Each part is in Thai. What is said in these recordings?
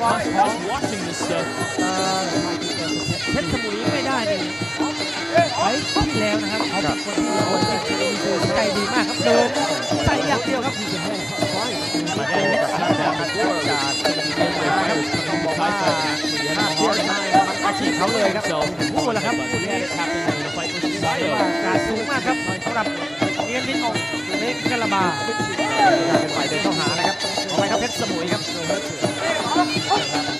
Us, us watching this stuff. เอ่อเพชรสมุยไม่ได้นี่ไอ้ที่แล้วนะครับเขาเป็นคนที่เราใจดีมากครับเดินใส่อย่างเดียวครับมาเจอกับทางด้ากจากทีมเชียงใหม่ครับต้องบอกว่าอาชีพเขาเลยครับพูดแล้วครับพูด we นี้ had it happen in the fight versus ว่า Sayo. การสูงมากครับสำหรับเรียนลิ้นออกเล็กกะละบาเป็นฝ่ายเดินเข้าหานะครับเอาไปครับเพชรสมุยครับ Oh,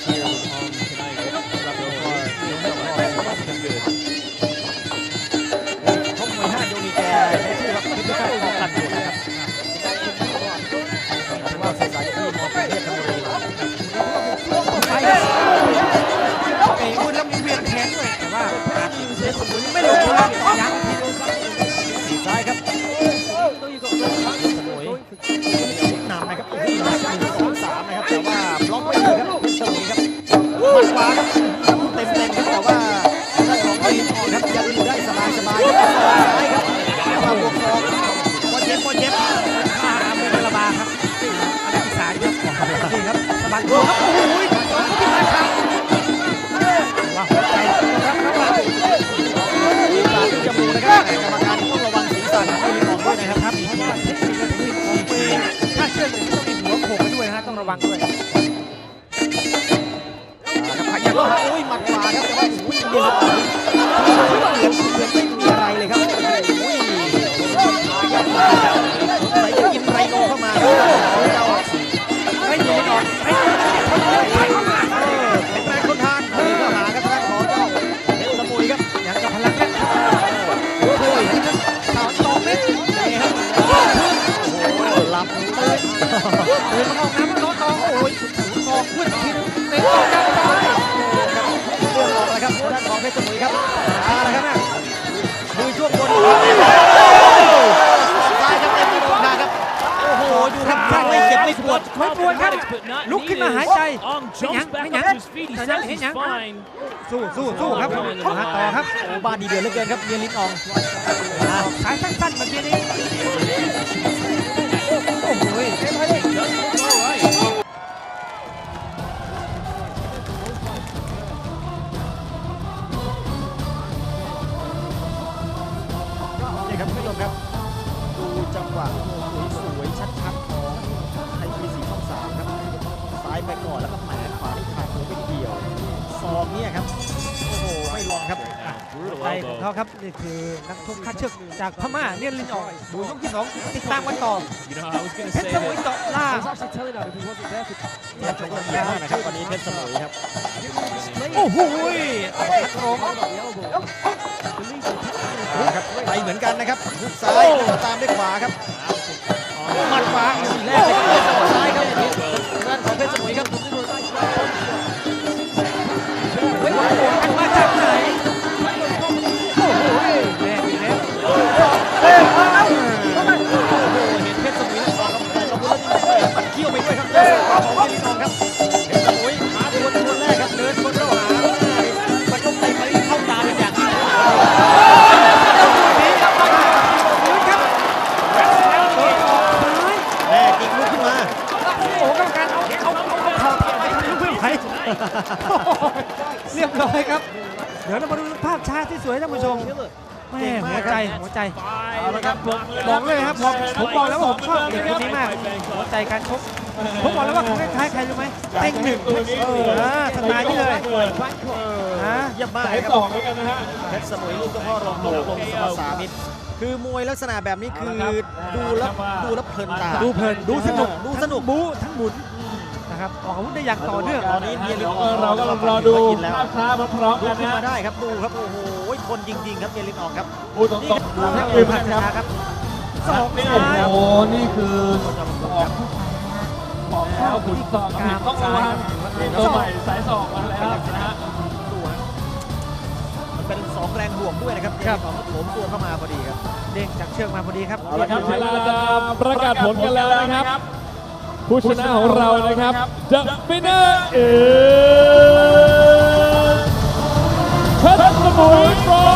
ครับเต็มเต็มครับแต่ว่าด้ของลีนออนครับยังอยู่ได้สบายสบายๆครับซ้ายครับแต่ว่าบวกสองบอลเจ็บบอลเจ็บข้าอาเมกะละบาครับอันดับสามครับนี่ครับสะบัดตัวค ครับพยายามเข้ยหมัดขวาครับแต่ว่าอุ้ย ไม่เจ็บไม่ปวดไม่ปวดครับ But not ลุกขึ้นมา needed. หายใจ Ong ไม่ยั้ jumps ง back ไม่ยั้ง up to his feet. He ไม่ says ยั้ง he's ไม่ยั้ง fine. สู้สู้สู้ครับมาต่อครับโอ้บ้านดีเดือดเหลือเกินครับเมียลิ้นอองสายสั้นๆแบบนี้ ของ elbow. เขาครับนี่คือนักชกค่าเชือกจากพม่าเลียนลินออกดูช่วงที่สองติดตามกันต่อ You know, I was going to เพชร say สมุย that เจาะล่างเนี่ยชกกันยากนะครับตอนนี้เพชรสมุยครับโอ้โหพัดลมครับไปเหมือนกันนะครับหุกซ้ายตามด้วยขวาครับ เพื่อนไผ่เรียบร้อยครับ เดี๋ยวเรามาดูภาพช้าที่สวยท่านผู้ชมแม่หัวใจหัวใจ five. เอาละครับผมบอกเลยครับผมผมบอกแล้วว่าผมชอบเด็กคนนี้มากหัวใจการชกผมบอกแล้วว่าเขาคล้ายๆใครรู้ไหมเต็งหนึ่งเออสไตล์นี้เลยนะเยี่ยมมากครับเพชรสมุยลูกเจ้าพ่อรองโลกลงสมสามิตรคือมวยลักษณะแบบนี้คือดูแล้วดูแล้วเพลินตาดูเพลินดูสนุกดูสนุกทั้งบู๊ทั้งหมุนนะ ครับออกอาวุธได้อย่างต่อเนื่องตอนนี้เมียลินอองเรากำลังรอดูกินแล้วภาพช้าพร้อมๆลุกักนขึ้นนะมาได้ครับดูครับโอ้โหทนจริงๆครับเมียลินอองครับพูดตรงนี่ๆดูดูคให้รับคือภาพัพนช้าครับครับสองนี่ซ้ายโอ้โหนี่คือบอกแล้วขุนศอกครับต้องระวังตัวใหม่สายศอกมาแล้วนะฮะดูฮะมันเป็นสองแรงบวกด้วยนะครับเมียลินอองโถมตัวเข้ามาพอดีครับ เด้งจากเชือกมาพอดีครับเอาละครับเวลาจะประกาศผลกันแล้วนะครับ ผู้ชนะของเรานะครับ The winner is เพชรสมุย